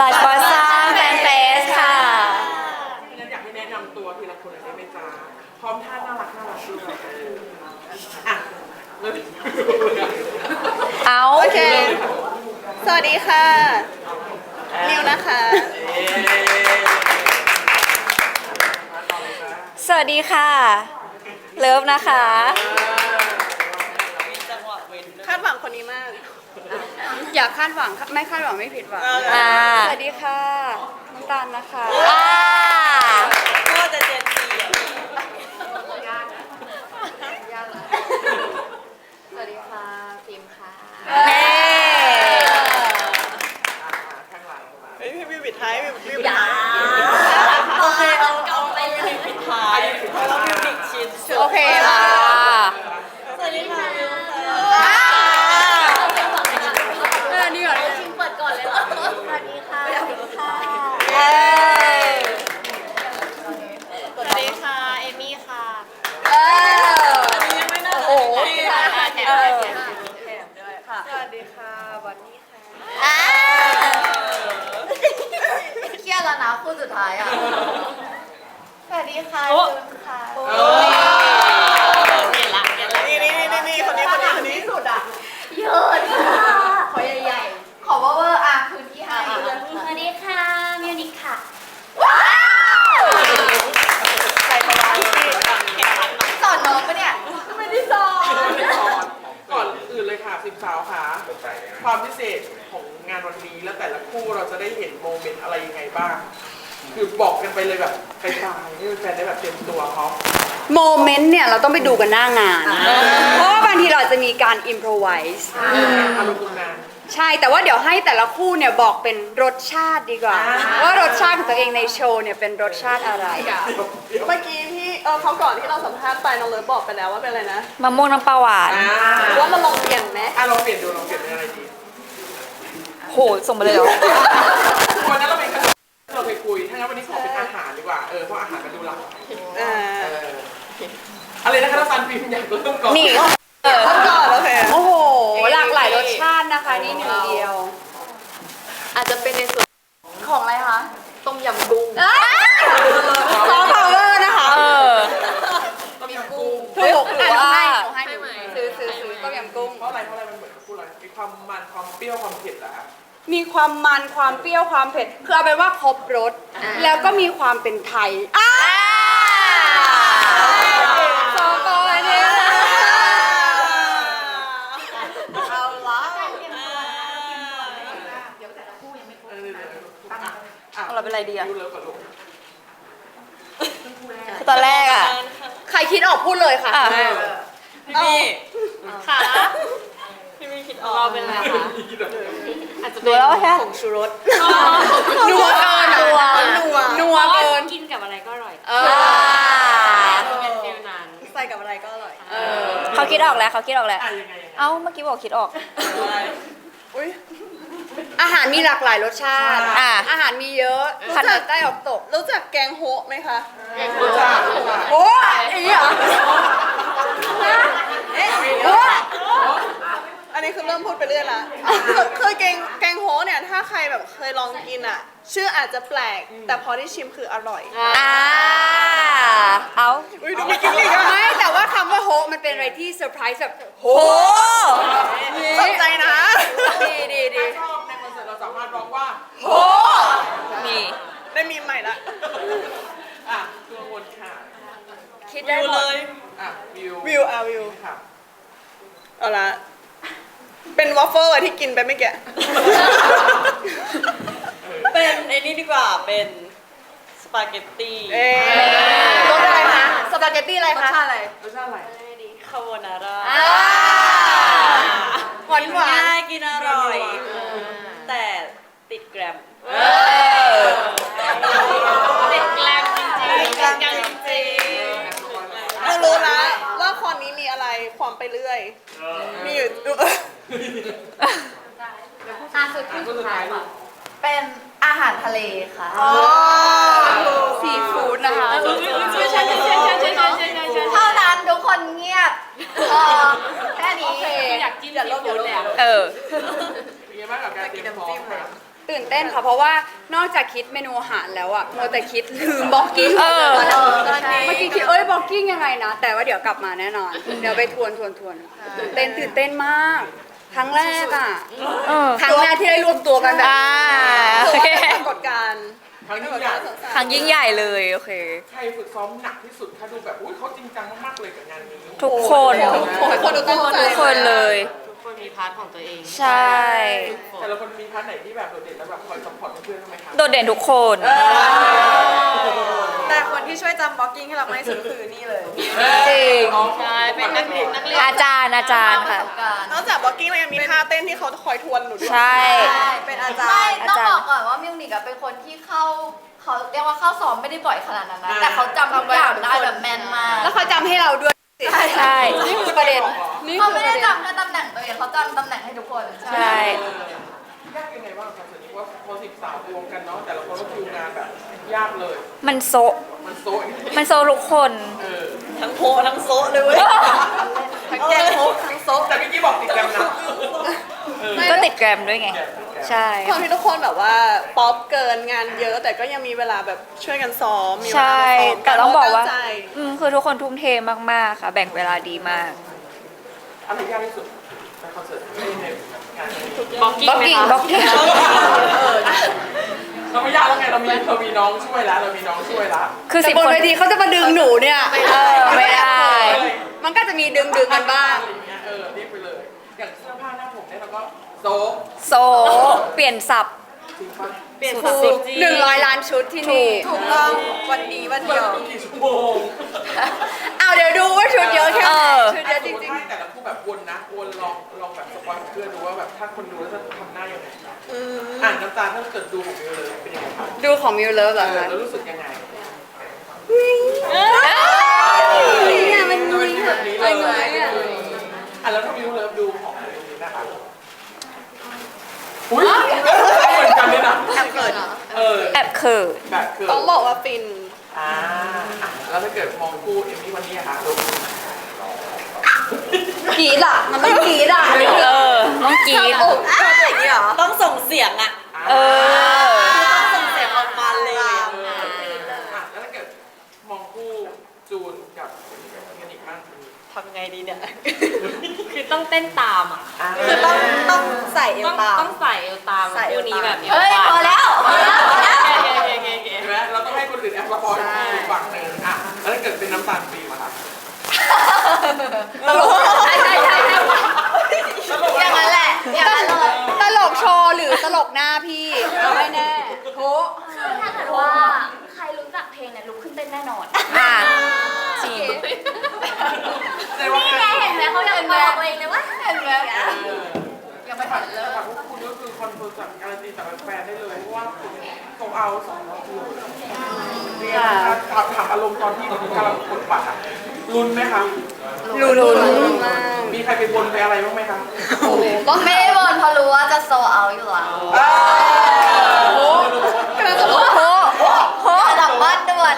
ลาดบอสซัมแฟนเฟสค่ะ งั้นอยากให้แนะนำตัวทีละคนหน่อยได้ไหมจ๊ะพร้อมท่าน่ารักน่ารักด้วยอะเริ่มเอาโอเค สวัสดีค่ะ นิวนะคะ สวัสดีค่ะ เลิฟนะคะ คาดหวังคนนี้มาก อย่าคาดหวังไม่คาดหวังไม่ผิดหวังอ่า สวัสดีค่ะน้ำตาลนะคะ อ่า ก็จะเจนซี สวัสดีค่ะฟิล์มค่ะ เน่ ข้างหลังมา เฮ้ยพี่วิวปิดท้ายพี่วิวปิดท้าย โอเคเอา ปิดท้ายเราวิวปิดชิ้น โอเคค่ะ สวัสดีค่ะวิว เออนี่ก่อนเลย เอ้ย สวัสดีค่ะ เอมี่ค่ะ เออ ยังไม่น่า โอ้โห เออ สวัสดีค่ะวันนี้ค่ะ อ่า เครียดแล้วนะคู่สุดท้ายอะ สวัสดีค่ะจุนค่ะเออนี่นี่นี่นี่คนนี้คนนี้คนนี้สุดอะเยอะค่ะขอใหญ่ๆ ขอเวอร์ๆอะพื้นที่ให้สวัสดีค่ะ มิวนิกค่ะใส่ประมาณที่สอนน้องปะเนี่ย ไม่ได้สอนก่อนอื่นเลยค่ะสิบสาวค่ะความพิเศษของงาน วันนี้ แล้วแต่ละคู่เราจะได้เห็นโมเมนต์อะไรยังไงบ้าง คือบอกกันไปเลยแบบไปตายให้แฟนๆได้แบบเตรียมตัวเขาโมเมนต์เนี่ยเราต้องไปดูกันหน้างาน เพราะว่าบางทีเราจะมีการอิมพรไวส์อารมณ์คุณงานใช่แต่ว่าเดี๋ยวให้แต่ละคู่เนี่ยบอกเป็นรสชาติดีกว่าอ่า ว่ารสชาติของตัวเองในโชว์เนี่ยเป็นรสชาติอะไร เมื่อกี้ที่เออเขาก่อนที่เราสัมภาษณ์ไปน้องเลิฟบอกไปแล้วว่าเป็นอะไรนะมะม่วงน้ำปลาหวานอ่า ว่าเราลองเปลี่ยนไหม อะลองเปลี่ยนดูลองเปลี่ยนเป็นอะไรดีโหส่งมาเลยเหรอ วันนั้นเราเป็นขนมเราเคยคุยถ้างั้นวันนี้ขอเป็นอาหารดีกว่า เออ เพราะอาหารมันดูหลักอ่าเอออะไรนะคะน้ำตาลฟิล์มอยากเริ่มก่อน นี่ต้นก่อนโอเคโอ้โห หลากหลายรสชาตินะคะนี่หนึ่งเดียว อาจจะเป็นในส่วนของอะไรคะ ต้มยำกุ้งซอฟต์พาวเวอร์นะคะ เออมีกุ้งถูกหรือว่าหนูให้หนูให้ซื้อซื้อซื้อต้มยำกุ้ง เพราะอะไรเพราะอะไรมันเหมือนกับพูดอะไรมีความมันความเปรี้ยวความเผ็ดเหรอคะ มีความมันความเปรี้ยวความเผ็ด คือเอาเป็นว่าครบรสแล้วก็มีความเป็นไทยอ่าซอฟอยเนี่ยเอาละเออเดี๋ยวๆอะอะเราเป็นอะไรดีอะดูเลิฟก่อนลูกตอนแรกอะใครคิดออกพูดเลยค่ะอะพี่มี่ค่ะพี่มี่คิดออกเราเป็นอะไรคะ อาจจะดูแล้วใช่ผงชูรส นัวเกินนัว นัวนัวเกิน กินกับอะไรก็อร่อยเออ่าอเป็นฟิลนั้น ใส่กับอะไรก็อร่อย เออ เขาคิดออกแล้วเขาคิดออกแล้ว อะยังไงยังไงเอ้าเมื่อกี้บอกคิดออก อุ้ยอาหารมีหลากหลายรสชาติ อะอาหารมีเยอะขนาดได้ออกตกรู้จักแกงโฮะไหมคะรู้จักรู้จักโอ้ยอย่างนี้เหรอโอ้ยอั นนี้คือเริ่มพูดไปเรื่อยละคือคือแกงแกงโฮะเนี่ยถ้าใครแบบเคยลองกินอะ ชื่ออาจจะแปลก แต่พอได้ชิมคืออร่อย อ่าเอาอุ้ยดูไม่กินอีกอะไม่แต่ว่าคำว่าโฮะมันเป็นอะไรที่เซอร์ไพรส์แบบโฮโอ้สนใจนะ ดีดีดีถ้าชอบในคอนเสิร์ตเราสามารถร้องว่าโฮนี่ได้มีมใหม่ละ อะตัววนค่ะคิดได้หมดอะวิววิวอะวิวค่ะ เอาละ เป็นวอฟเฟิลอะที่กินไปเมื่อกี้ เป็นไอ้นี่ดีกว่าเป็นสปาเกตตี้เอ๊ะรสอะไรคะสปาเกตตี้อะไรคะรสชาติอะไร คาโบนาร่าอ่าหวานหวานง่ายกินอร่อย แต่ติดแกรมติดแกลมจริงๆติดแกรมจริงเรารู้แล้วว่าคอนนี้มีอะไรความไปเรื่อย มีอยู่ อะสุดที่สุดท้ายค่ะเป็นอาหารทะเลค่ะ ซีฟู้ดนะคะใช่ใช่ใช่ใช่ใช่ใช่ใช่ใช่ใช่เท่านั้นทุกคนเงียบเออแค่นี้อยากกินซีฟู้ดแล้วเออ เป็นไงบ้างกับการเตรียมพร้อมค่ะตื่นเต้นค่ะ เพราะว่านอกจากคิดเมนูอาหารแล้วอะมัวแต่คิดลืมบล็อกกิ้งเออเมื่อกี้คิดเอ้ยบล็อกกิ้งยังไงนะ แต่ว่าเดี๋ยวกลับมาแน่นอน เดี๋ยวไปทวนทวนทวนตื่นเต้นตื่นเต้นมาก ครั้งแรกอะเออ ครั้งแรกที่ได้รวมตัวกันแบบอ่า ถืโออว่าเคเป็นปรากฏการณ์ครั้งนี้ใหญ่ครั้งยิ่งใหญ่เลยโอเค ใครฝึกซ้อมหนักที่สุดถ้าดูแบบอุ้ยเขาจริงจังมากๆเลยกับงานนี้ทุกคน ทุกคนดูตั้งใจทุกคนเลย ทุกคนมีพาร์ทของตัวเองใช่ แต่ละคนมีพาร์ทไหนที่แบบโดดเด่นแล้วแบบคอยซัพพอร์ตเพื่อนๆบ้างไหมคะ โดดเด่นทุกคน แต่คนที่ช่วยจำบล็อกกิ้งให้เรามากที่สุดคือนี่เลยจริงใช่เป็นนักเรียนนักเรียนอาจารย์อาจารย์ค่ะ นอกจากบล็อกกิ้งเรายังมีท่าเต้นที่เขาคอยทวนหนูด้วยใช่ เป็นอาจารไม่ย์ ต้องอาจารย์บอกก่อนว่ามิวนิกอะเป็นคนที่เข้าเขาเรียกว่าเข้าซ้อมไม่ได้บ่อยขนาดนั้นนะอ่าแต่เขาจำทุกอย่างได้แบบแม่นมากแล้วเขาจำให้เราด้วย ใช่นี่คือประเด็นนี่เขาคือไม่ปได้ระเด็นจำแค่ตำแหน่งตัวเองเขาจำตำแหน่งให้ทุกคนใช่ ยากยังไงบ้างครับส่วนนี้ว่าพอสิบสาวรวมกันเนาะแต่ละคนก็คิวงานแบบยากเลย มันโซะมันโซ่มันโซะทุกคน เออทั้งโพทั้งโซะเลยเว้ยทั้งแกงโฮกทั้งโซะแต่เมื่อกี้บอกติดแกรมนะเออก็ติดแกรมด้วยไง ใช่ ความที่ทุกคนแบบว่าป๊อปเกินงานเยอะ แต่ก็ยังมีเวลาแบบช่วยกันซ้อมมีเวลาใช่มาซ้อมแต่ต้องบอกว่า ตั้ใจอืมคือทุกคนทุ่มเทมากๆค่ะ แบ่งเวลาดีมาก อะไรยากที่สุดในคอนเสิร์ตในในงานนี้ บล็ อกกิ้งบล็อกกิ้งไหมบล็อกกิ้งเราไม่ยากแล้วไงเรามีเรามีน้องช่วยแล้วเรามีน้องช่วยแล้วคือแต่สิบบนคนเวทีเขาจะมาดึงหนูเนี่ยเออไม่ได้ มันก็จะมีดึงดึงๆกันบ้าง อะไรอย่างเงี้ยเออเรียกไปเลยอย่างเสื้อผ้าหน้าผมเนี่ยเราก็โซะโซะเปลี่ยนสับจริงปะเปลี่ยนสุสุดดหนึ่งร้อยล้านชุดที่นี่ ถูกต้องวันนี้วันเดียวกี่ชั่วโมง เอาเดี๋ยวดูว่าชุดเยอะแค่ไหนเออชุดเยอะจริง ให้แต่ละคู่แบบวนนะวนลองลองแบบสปอยเพื่อนดูว่าแบบถ้าคนดูแล้วจะทำหน้ายังไงอ่านน้ำตาถ้าเกิดดูของมิวเลยเป็นยังไงคะๆดูของมิวเลิฟเหรเอออคะ แล้วรู้สึกยังไงเนี่ยมันมีแบบนี้เลยอะแล้วถ้ามิวเลิฟดูของมิวนี้นะคะอุ้ยเหมือนกันเลยนะแอบเกิดเออแอบเขินแบบคือต้องบอกว่าฟิน อ่าอะแล้วถ้าเกิดมองคู่เอมมี่วันนี้อะคะลู กกรีดอะมันต้องกรีดอะเออต้องกรีดต้องส่งเสียงอะเออส่งเสียงออกมาเลยอะเอออะแล้วถ้าเกิดมองคู่จูนกับเงินอีกบ้างทำไงดีเนี่ยคือต้องเต้นตามอะอ่าคือต้องต้องใส่เอวต้องตาม ต้องใส่เอวตามใส่เอวคู่นี้ตามแบบนี้เอ้ยพอแล้วพอแล้วพอแล้ว โอเคโอเคโอเคโอเคเห็นไหมเราต้องให้คนอื่นแอปพอร์ตอีกฝั่งหนึ่งอะแล้วถ้าเกิดเป็นน้ำตาลฟิล์มอะคะ ตลกใช่ใช่ใช่อย่างนั้นแหละ อย่างนั้นเลย ตลกโชว์หรือตลกหน้าพี่ไม่แน่โถคือถ้าเกิดว่าใครรู้จักเพลงเนี่ยลุกขึ้นเต้นแน่นอนอะจริงแสดงว่านี่ไงเห็นไหมเขายังบอกตัวเองเลยว่าเห็นไหมเออยังไม่ทันเลิกแต่พวกคุณก็คือคอนเฟิร์มจากการันตีจากแฟนๆได้เลยเพราะว่าคุณโซเอาสองรอบอยู่เรียนนะคะถามถามอารมณ์ตอนที่กำลังกดบัตรอะลุ้นไหมคะ ลุ้นลุ้นมากมีใครไปบนไปอะไรบ้างไหมคะก็ไม่ได้บนเพราะรู้ว่าจะโซเอาอยู่แล้วกำลังจะบอกโหโหระดับบ้านด่วน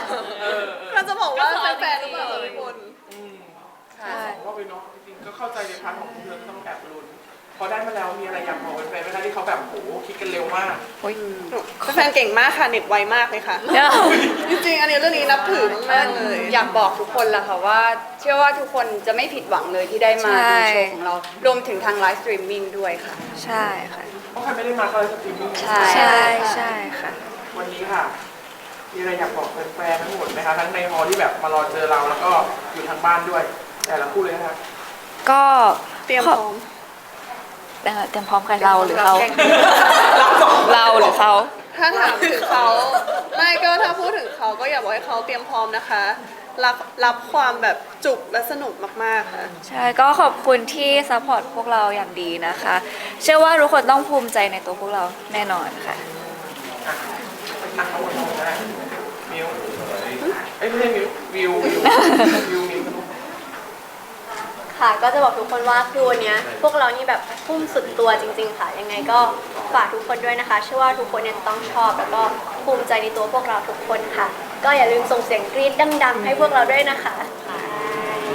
กำลังจะบอกว่าแฟนๆหรือเปล่าพี่บนใช่ ว่าไปเนาะจริงๆก็เข้าใจในพาร์ทของเพื่อนต้องแอบลุ้น พอได้มาแล้วมีอะไรอยากบอกแฟนๆไหมคะที่เขาแบบโอ้โหคิดกันเร็วมากแฟนๆเก่งมากค่ะเน็ตไวมากเลยค่ะเดี๋ยวจริงๆ อันนี้เรื่องนี้นับถือมากๆเลย อยากบอกทุกคนแหละค่ะว่า เชื่อว่าทุกคนจะไม่ผิดหวังเลยที่ได้มาใช่ดูโชว์ของเรา รวมถึงทางไลฟ์สตรีมมิ่งด้วยค่ะ ใช่ค่ะ เพราะใครไม่ได้มาเขาเลยสตรีมมิ่งใช่ใช่ใช่ค่ะ วันนี้ค่ะมีอะไรอยากบอกแฟนๆทั้งหมดไหมคะทั้งในฮอลล์ที่แบบมารอเจอเราแล้วก็อยู่ทางบ้านด้วย แต่ละคู่เลยนะคะก็เตรียมพร้อม เอ่อเตรียมพร้อมกันเราหรือเขาเราหรือเขาถ้าถามถึงเขาไม่ก็ถ้าพูดถึงเขาก็อยากบอกให้เขาเตรียมพร้อมนะคะ รับรับความแบบจุกและสนุกมากๆค่ะ ใช่ก็ขอบคุณที่ซัพพอร์ตพวกเราอย่างดีนะคะ เชื่อว่าทุกคนต้องภูมิใจในตัวพวกเราแน่นอนค่ะอะอะเอาวันนี้ก็ได้มิวเอ้ยไม่ใช่มิววิววิววิวมิว ค่ะ ก็จะบอกทุกคนว่าคือวันเนี้ยพวกเรานี่แบบพุ่มสุดตัวจริง ๆ ค่ะ ยังไงก็ฝากทุกคนด้วยนะคะ เชื่อว่าทุกคนเนี่ยจะต้องชอบ แล้วก็ภูมิใจในตัวพวกเราทุกคนค่ะ ก็อย่าลืมส่งเสียงกรี๊ดดังๆให้พวกเราด้วยนะคะ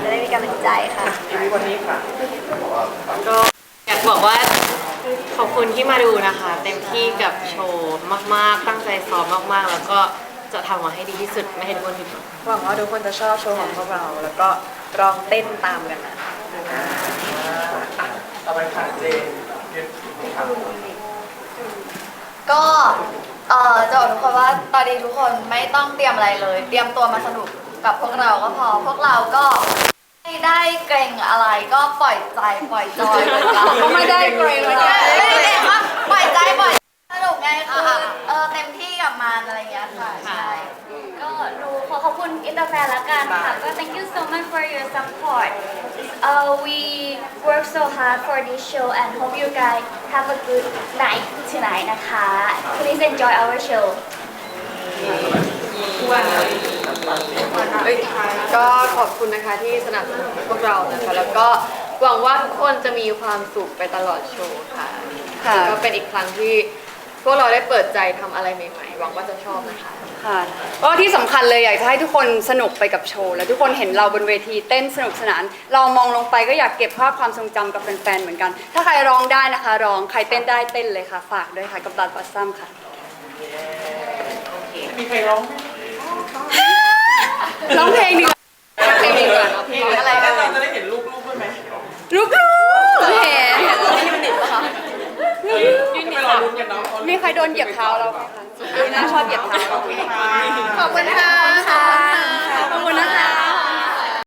จะได้มีกำลังใจค่ะทีนี้วันนี้ค่ะก็อยากบอกว่าขอบคุณที่มาดูนะคะ เต็มที่กับโชว์มากๆ ตั้งใจซ้อมมากๆ แล้วก็จะทำมาให้ดีที่สุดไม่ให้ทุกคนผิดหวัง หวังว่าทุกคนจะชอบโชว์ของพวกเรา แล้วก็ร้องเต้นตามกันนะ ต่อไปค่ะเจนยืนค่ะก็เอ่อจะบอกทุกคนว่าตอนนี้ทุกคนไม่ต้องเตรียมอะไรเลย เตรียมตัวมาสนุกกับพวกเราก็พอ พวกเราก็ไม่ได้เกรงอะไรก็ปล่อยใจปล่อยจอยเลยกันก็ไม่ได้เกรงอะไรไม่ได้เกรงว่าปล่อยใจปล่อยสนุกไงคือเออเต็มที่กับมันอะไรอย่างเงี้ยค่ะใช่ก็หนูขอขอบคุณอินเตอร์แฟนละกันค่ะ ก็ thank you so much for your support uh, we work so hard for this show and hope you guys have a good night tonight นะคะ please enjoy our show เอ้ยก็ขอบคุณนะคะที่สนับสนุนพวกเรานะคะ แล้วก็หวังว่าทุกคนจะมีความสุขไปตลอดโชว์ค่ะค่ะ ก็เป็นอีกครั้งที่พวกเราได้เปิดใจทำอะไรใหม่ๆ หวังว่าจะชอบนะคะ ค่ะก็ที่สำคัญเลยอยากจะให้ทุกคนสนุกไปกับโชว์ และทุกคนเห็นเราบนเวทีเต้นสนุกสนาน เรามองลงไปก็อยากเก็บภาพความทรงจำกับแฟนๆเหมือนกัน ถ้าใครร้องได้นะคะ ร้องใครเต้นได้เต้นเลยค่ะ ฝากด้วยค่ะกับดัดบัสซัมค่ะ มีใครร้องไหมร้องเพลงดีกว่าร้องเพลงดีกว่ามีอะไรกันเราจะได้เห็นรูปรูปด้วยไหมลูกๆเห็นยืนไปรอรุ้นกันเนาะ มีใครโดนเหยียบเท้าเราไหมคะ น่าชอบเหยียบเท้าขอบคุณค่ะขอบคุณค่ะขอบคุณนะคะ